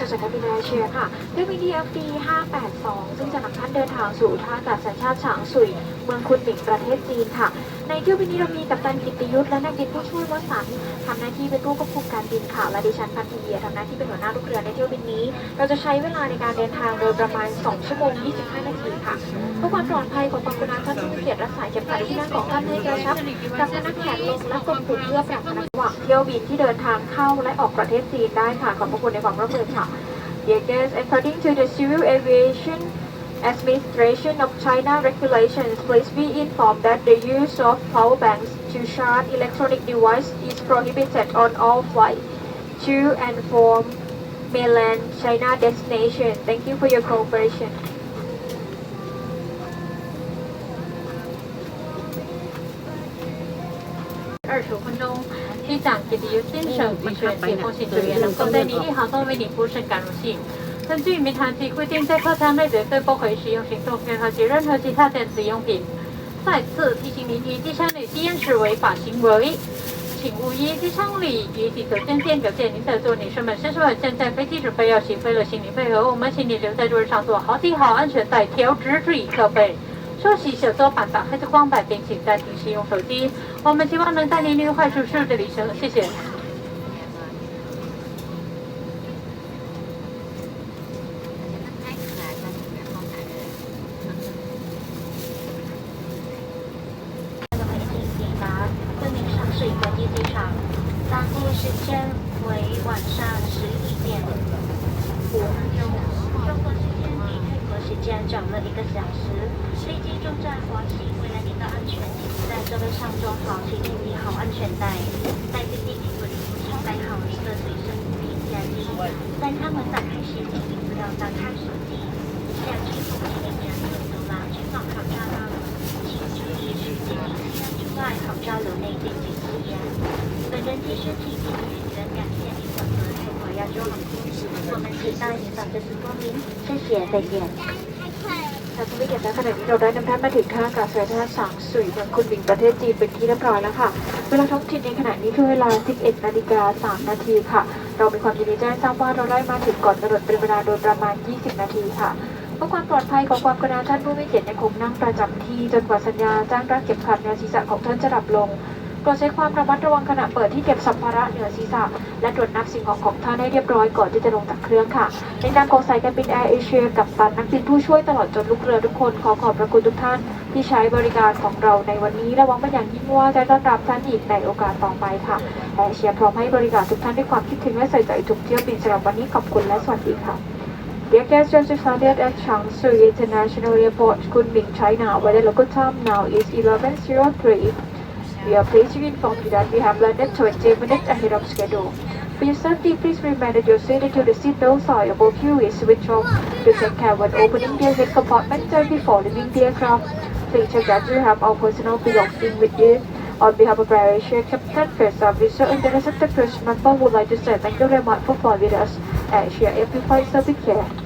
จากสายการบินแอร์เอเชียค่ะด้วยวิดี FD 582 ซึ่งจะนำท่านเดินทางสู่ท่าอากาศสัญชาติฉางซุย เมืองคุนหมิงประเทศจีนค่ะ ในเที่ยวบินนี้เรามีกัปตันกิติยุทธและนักบินผู้ช่วยวสันทำหน้าที่เป็นผู้ควบคุมการบินค่ะ และดิฉันพันธีเยียทำหน้าที่เป็นหัวหน้าลูกเรือในเที่ยวบินนี้ เราจะใช้เวลาในการเดินทางโดยประมาณ 2 ชั่วโมง 25 นาทีค่ะพวามป ลอดภัยของความกุณาท่านผู้มีเกียรติรักษาเข็มขัดที่นั่งของท่านให้กระชับกับพนักแขนลงและกดปุ่มเพื่อปรับพนักระหว่างเที่ยวบินที่เดินทางเข้าและออกประเทศจีนได้ค่ะขอบพระคุณในความร่วมมือค่ะ Dear guests, according to the Civil Aviation Administration of China regulations, please be informed that the use of power banks to charge electronic device is prohibited on all flights to and from mainland China destination. Thank you for your cooperation. 二十分钟，机长给的先生必须解放性队员能够在你一航动为你服务感荣幸。根据民航局规定，在客舱内绝对不可以使用行动片和及任何其他电子用品。再次提醒您，以机舱里吸烟是违法行为，请勿依机舱里以及酒店店表现您的座女士们。先生们。现在飞机准备要起飞了，请您配合我们，请你留在座位上坐好系好安全带，调直注意靠背。收起小桌板，打开光板，并请暂停使用手机。我们希望能带您愉快舒适的旅程，谢谢。抵达昆明上水国际机场，当地时间为晚上十一点时间比泰国时间早了一个小时。飞机正在滑行，为了您的安全，请您在座位上坐好，请您系好安全带。在飞机内部请带好您的随身物品夹击，在舱门打开时，请您不要打开手机。下机后，请您沿着走廊去放口罩啦。请注意时间吸烟除外，口罩留内进行吸烟。本人机身体体人员感谢您的合作，我要做好我们期待您的这次光临，谢谢，再见。ท่านผู้มีเกียรติและขณะนี้เราได้นำท่านมาถึงท่าอากาศยานฉางสุยเมืองคุนหมิงประเทศจีนเป็นที่เรียบร้อยแล้วค่ะ เวลาท้องถิ่นในขณะนี้คือเวลา 11 นาฬิกา 3 นาทีค่ะ เรามีความยินดีแจ้งทราบว่าเราได้มาถึงก่อนกำหนดเป็นเวลาโดยประมาณ 20 นาทีค่ะ เพื่อความปลอดภัยของความกรุณาท่านผู้มีเกียรติยังคงนั่งประจำที่จนกว่าสัญญาจ้างรัดเข็มขัดเหนือศีรษะของท่านจะดับลงโป รดใช้ความระมัดระวังขณะเปิดที่เก็บสัมภาระเหนือศีรษะ และตรวจนับสิ่งของของท่านให้เรียบร้อยก่อนที่จะลงจากเครื่องค่ะ ในนามของสายการบินแอร์เอเชียกับตันนักบินผู้ช่วยตลอดจนลูกเรือทุกคนขอขอบพระคุณทุกท่านที่ใช้บริการของเราในวันนี้และหวังเป็นอย่างยิ่งว่าจะต้อนรับท่านอีกในโอกาสต่อไปค่ะแอร์เอเชียพร้อมให้บริการทุกท่านด้วยความคิดถึงและใส่ใจทุกเที่ยวบินสำหรับวันนี้ขอบคุณและสวัสดีค่ะ Dear guests, just landed at Changsui International Airport, Kunming, China, where the local time now is 11.03. We are pleased to inform you that we have landed 20 minutes ahead of schedule. For your safety, please remember that your seat into the seatbelt sign above you is switched off. To take care when opening the head compartment and before leaving the aircraft. Please check that you have all personal belongings with you. On behalf of Air Asia, Captain First Officer and the crew member would like to say thank you very much for flying with us. Air Asia, every flight service care.